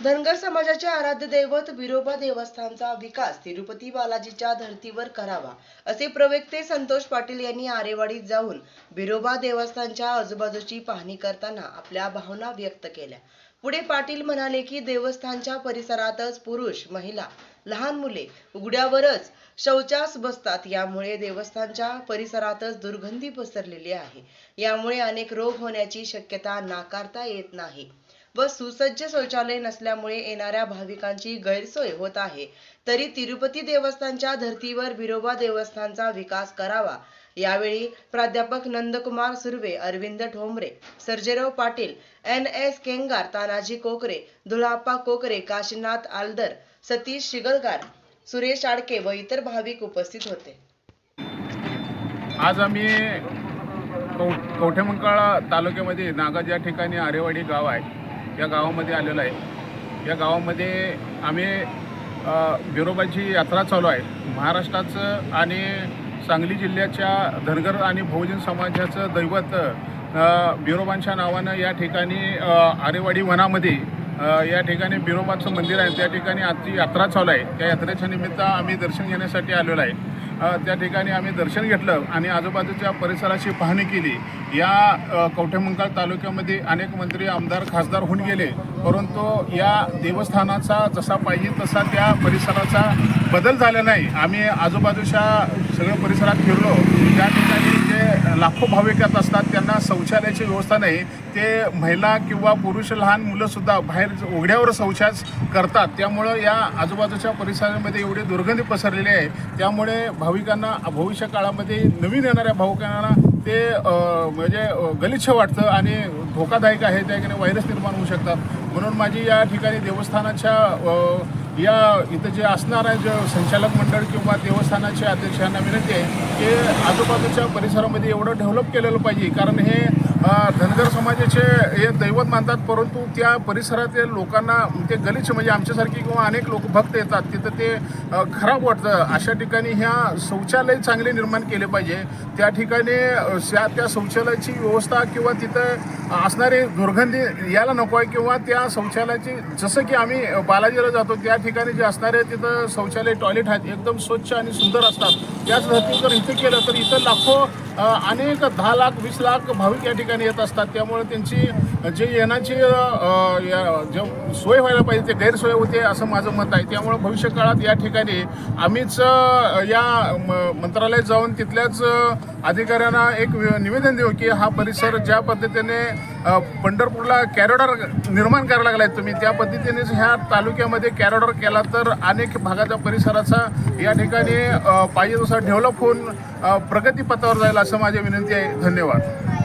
धनगर समाजाचे आराध्य दैवत विरोबा देवस्थानचा विकास तिरुपती बालाजीच्या धर्तीवर करावा असे प्रवक्ते संतोष पाटील यांनी आरेवाडीत जाऊन विरोबा देवस्थानच्या आजूबाजूची पाहणी करताना आपल्या भावना व्यक्त केल्या. पुढे पाटील म्हणाले की देवस्थानच्या परिसरातच पुरुष महिला लहान मुले उघड्यावरच शौचास बसतात. यामुळे देवस्थानच्या परिसरातच दुर्गंधी पसरलेली आहे. यामुळे अनेक रोग होण्याची शक्यता नाकारता येत नाही. व सुसज्ज शौचालय नसल्यामुळे येणाऱ्या भाविकांची गैरसोय होत आहे. तरी तिरुपती देवस्थानच्या धर्तीवर बिरोबा देवस्थानचा विकास करावा. यावेळी प्राध्यापक नंदकुमार सुर्वे अरविंद ठोंबरे सर्जेराव पाटील एन एस केंगार तानाजी कोकरे धुळाप्पा कोकरे काशीनाथ आलदर सतीश शिगलगार सुरेश आडके व इतर भाविक उपस्थित होते. आज आम्ही कौ कवठेमंकाळा तालुक्यामध्ये नागाज या ठिकाणी आरेवाडी गाव आहे. या गावामध्ये आलेलो आहे. या गावामध्ये आम्ही विरोबाची बिरोबाची यात्रा चालू आहे. महाराष्ट्राचं आणि सांगली जिल्ह्याच्या धनगर आणि बहुजन समाजाचं दैवत बिरोबांच्या नावानं या ठिकाणी आरेवाडी वनामध्ये या ठिकाणी बिरोबाचं मंदिर आहे. त्या ठिकाणी आजची यात्रा चालू आहे. त्या यात्रेच्या निमित्त आम्ही दर्शन घेण्यासाठी आलेलो आहे. त्या ठिकाणी आम्ही दर्शन घेतलं आणि आजूबाजूच्या परिसराची पाहणी केली. या अ, कवठेमंकाळ तालुक्यामध्ये अनेक मंत्री आमदार खासदार होऊन गेले. परंतु या देवस्थानाचा जसा पाहिजे तसा त्या परिसराचा बदल झाला नाही. आम्ही आजूबाजूच्या सगळ्या परिसरात फिरलो. त्या ठिकाणी लाखो भाविक येत असतात. त्यांना शौचालयाची व्यवस्था नाही. ते महिला किंवा पुरुष लहान मुलंसुद्धा बाहेर उघड्यावर शौचास करतात. त्यामुळं या आजूबाजूच्या परिसरामध्ये एवढी दुर्गंधी पसरलेली आहे. त्यामुळे भाविकांना भविष्य काळामध्ये नवीन येणाऱ्या भाविकांना ते म्हणजे गलिच्छ वाटतं आणि धोकादायक आहे. त्या ठिकाणी व्हायरस निर्माण होऊ शकतात. म्हणून माझी या ठिकाणी देवस्थानाच्या या इथं जे असणार आहे जे संचालक मंडळ किंवा देवस्थानाचे अध्यक्ष यांना विनंती आहे की आजूबाजूच्या परिसरामध्ये एवढं डेव्हलप केलेलं पाहिजे. कारण हे धनगर समाजाचे हे दैवत मानतात परंतु त्या परिसरातील लोकांना ते गलिच्छ म्हणजे आमच्यासारखी किंवा अनेक लोक भक्त येतात तिथं ते खराब वाटतं. अशा ठिकाणी ह्या शौचालय चांगले निर्माण केले पाहिजे. त्या ठिकाणी त्या त्या शौचालयाची व्यवस्था किंवा तिथं असणारी दुर्गंधी यायला नको आहे किंवा त्या शौचालयाची जसं की आम्ही बालाजीला जातो त्या ठिकाणी जे असणारे तिथं शौचालय टॉयलेट आहेत एकदम स्वच्छ आणि सुंदर असतात. त्याच धर्तीवर जर इथे केलं तर इथं लाखो अनेक दहा लाख वीस लाख भाविक या ठिकाणी येत असतात. त्यामुळे त्यांची जे येण्याची या- जे सोय व्हायला पाहिजे ते गैरसोय होते असं माझं मत आहे. त्यामुळे भविष्य काळात या ठिकाणी आम्हीच या म- मंत्रालयात जाऊन तिथल्याच अधिकाऱ्यांना एक वि- निवेदन देऊ की हा परिसर ज्या पद्धतीने पंढरपूरला कॅरिडॉर निर्माण करायला लागलाय तुम्ही त्या पद्धतीनेच ह्या तालुक्यामध्ये कॅरिडॉर केला तर अनेक भागाच्या परिसराचा या ठिकाणी पाहिजे तसा डेव्हलप होऊन प्रगतीपथावर जाईल असं माझी विनंती आहे. धन्यवाद.